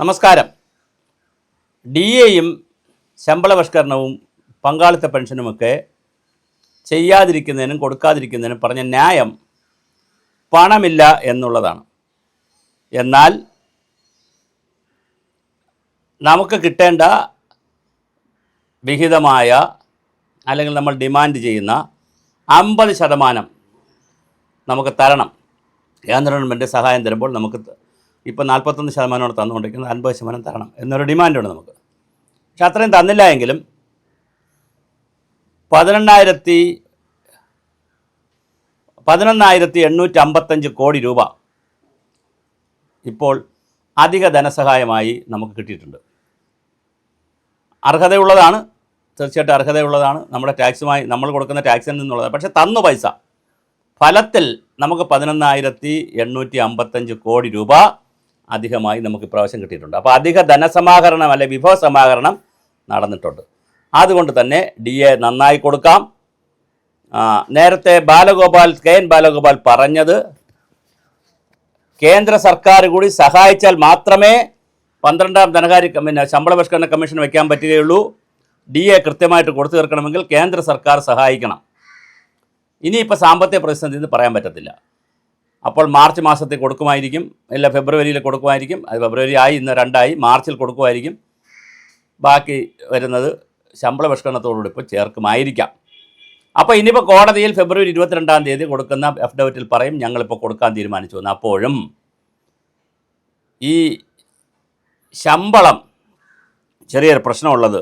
നമസ്കാരം. ഡി എയും ശമ്പള പരിഷ്കരണവും പങ്കാളിത്ത പെൻഷനുമൊക്കെ ചെയ്യാതിരിക്കുന്നതിനും കൊടുക്കാതിരിക്കുന്നതിനും പറഞ്ഞ ന്യായം പണമില്ല എന്നുള്ളതാണ്. എന്നാൽ നമുക്ക് കിട്ടേണ്ട വിഹിതമായ അല്ലെങ്കിൽ നമ്മൾ ഡിമാൻഡ് ചെയ്യുന്ന അമ്പത് ശതമാനം നമുക്ക് തരണം. കേന്ദ്ര ഗവൺമെന്റ് സഹായം തരുമ്പോൾ നമുക്ക് ഇപ്പോൾ നാൽപ്പത്തൊന്ന് ശതമാനമാണ് തന്നുകൊണ്ടിരിക്കുന്നത് അൻപത് ശതമാനം തരണം എന്നൊരു ഡിമാൻഡുണ്ട് നമുക്ക്. പക്ഷെ അത്രയും തന്നില്ല എങ്കിലും പതിനെണ്ണായിരത്തി പതിനൊന്നായിരത്തി എണ്ണൂറ്റി അമ്പത്തഞ്ച് കോടി രൂപ ഇപ്പോൾ അധിക ധനസഹായമായി നമുക്ക് കിട്ടിയിട്ടുണ്ട്. അർഹതയുള്ളതാണ് തീർച്ചയായിട്ടും അർഹതയുള്ളതാണ്. നമ്മുടെ ടാക്സുമായി നമ്മൾ കൊടുക്കുന്ന ടാക്സിൽ നിന്നുള്ളത്. പക്ഷേ തന്നു പൈസ. ഫലത്തിൽ നമുക്ക് പതിനൊന്നായിരത്തി എണ്ണൂറ്റി അമ്പത്തഞ്ച് കോടി രൂപ അധികമായി നമുക്ക് ഇപ്രാവശ്യം കിട്ടിയിട്ടുണ്ട്. അപ്പോൾ അധിക ധനസമാഹരണം അല്ലെ വിഭവ സമാഹരണം നടന്നിട്ടുണ്ട്. അതുകൊണ്ട് തന്നെ ഡി എ നന്നായി കൊടുക്കാം. നേരത്തെ ബാലഗോപാൽ കെ എൻ ബാലഗോപാൽ പറഞ്ഞത് കേന്ദ്ര സർക്കാർ കൂടി സഹായിച്ചാൽ മാത്രമേ പന്ത്രണ്ടാം ധനകാര്യ പിന്നെ ശമ്പള പരിഷ്കരണ കമ്മീഷൻ വയ്ക്കാൻ പറ്റുകയുള്ളൂ. ഡി എ കൃത്യമായിട്ട് കൊടുത്തു തീർക്കണമെങ്കിൽ കേന്ദ്ര സർക്കാർ സഹായിക്കണം. ഇനിയിപ്പോൾ സാമ്പത്തിക പ്രതിസന്ധി എന്ന് പറയാൻ പറ്റത്തില്ല. അപ്പോൾ മാർച്ച് മാസത്തിൽ കൊടുക്കുമായിരിക്കും ഇല്ല ഫെബ്രുവരിയിൽ കൊടുക്കുമായിരിക്കും അത് ഫെബ്രുവരി ആയി ഇന്ന് രണ്ടായി മാർച്ചിൽ കൊടുക്കുമായിരിക്കും. ബാക്കി വരുന്നത് ശമ്പള പരിഷ്കരണത്തോടുകൂടി ഇപ്പോൾ ചേർക്കുമായിരിക്കാം. അപ്പോൾ ഇനിയിപ്പോൾ കോടതിയിൽ ഫെബ്രുവരി ഇരുപത്തിരണ്ടാം തീയതി കൊടുക്കുന്ന അഫിഡവിറ്റിൽ പറയും ഞങ്ങളിപ്പോൾ കൊടുക്കാൻ തീരുമാനിച്ചു എന്ന്. അപ്പോഴും ഈ ശമ്പളം ചെറിയൊരു പ്രശ്നമുള്ളത്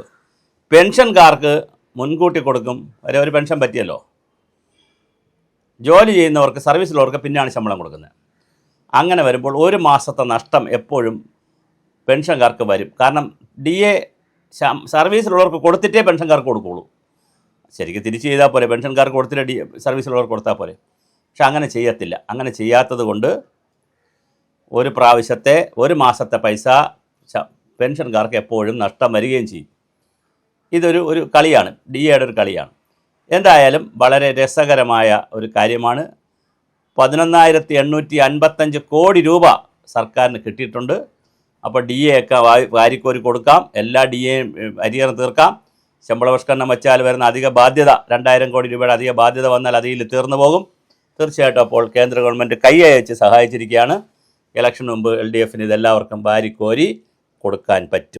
പെൻഷൻകാർക്ക് മുൻകൂട്ടി കൊടുക്കും. ഒരു പെൻഷൻ പറ്റിയല്ലോ? ജോലി ചെയ്യുന്നവർക്ക് സർവീസിലുള്ളവർക്ക് പിന്നാണ് ശമ്പളം കൊടുക്കുന്നത്. അങ്ങനെ വരുമ്പോൾ ഒരു മാസത്തെ നഷ്ടം എപ്പോഴും പെൻഷൻകാർക്ക് വരും. കാരണം ഡി എ സർവീസിലുള്ളവർക്ക് കൊടുത്തിട്ടേ പെൻഷൻകാർക്ക് കൊടുക്കുകയുള്ളൂ ശരിക്കും തിരിച്ച് ചെയ്താൽ പോലെ പെൻഷൻകാർക്ക് കൊടുത്തിട്ട് ഡി സർവീസിലുള്ളവർക്ക് കൊടുത്താൽ പോരെ. പക്ഷെ അങ്ങനെ ചെയ്യത്തില്ല. അങ്ങനെ ചെയ്യാത്തത് കൊണ്ട് ഒരു പ്രാവശ്യത്തെ ഒരു മാസത്തെ പൈസ പെൻഷൻകാർക്ക് എപ്പോഴും നഷ്ടം വരികയും ചെയ്യും. ഇതൊരു ഒരു കളിയാണ്. ഡി എയുടെ ഒരു കളിയാണ്. എന്തായാലും വളരെ രസകരമായ ഒരു കാര്യമാണ്. പതിനൊന്നായിരത്തി എണ്ണൂറ്റി അൻപത്തഞ്ച് കോടി രൂപ സർക്കാരിന് കിട്ടിയിട്ടുണ്ട്. അപ്പോൾ ഡി എ ഒക്കെ വാരിക്കോരി കൊടുക്കാം. എല്ലാ ഡി എയും അരിയറും തീർക്കാം. ശമ്പള പരിഷ്കരണം വെച്ചാൽ വരുന്ന അധിക ബാധ്യത രണ്ടായിരം കോടി രൂപയുടെ അധിക ബാധ്യത വന്നാൽ അതിൽ തീർന്നു പോകും. തീർച്ചയായിട്ടും അപ്പോൾ കേന്ദ്ര ഗവൺമെന്റ് കൈയച്ച് സഹായിച്ചിരിക്കുകയാണ്. ഇലക്ഷന് മുമ്പ് എൽ ഡി എഫിന് ഇതെല്ലാവർക്കും വാരിക്കോരി കൊടുക്കാൻ പറ്റും.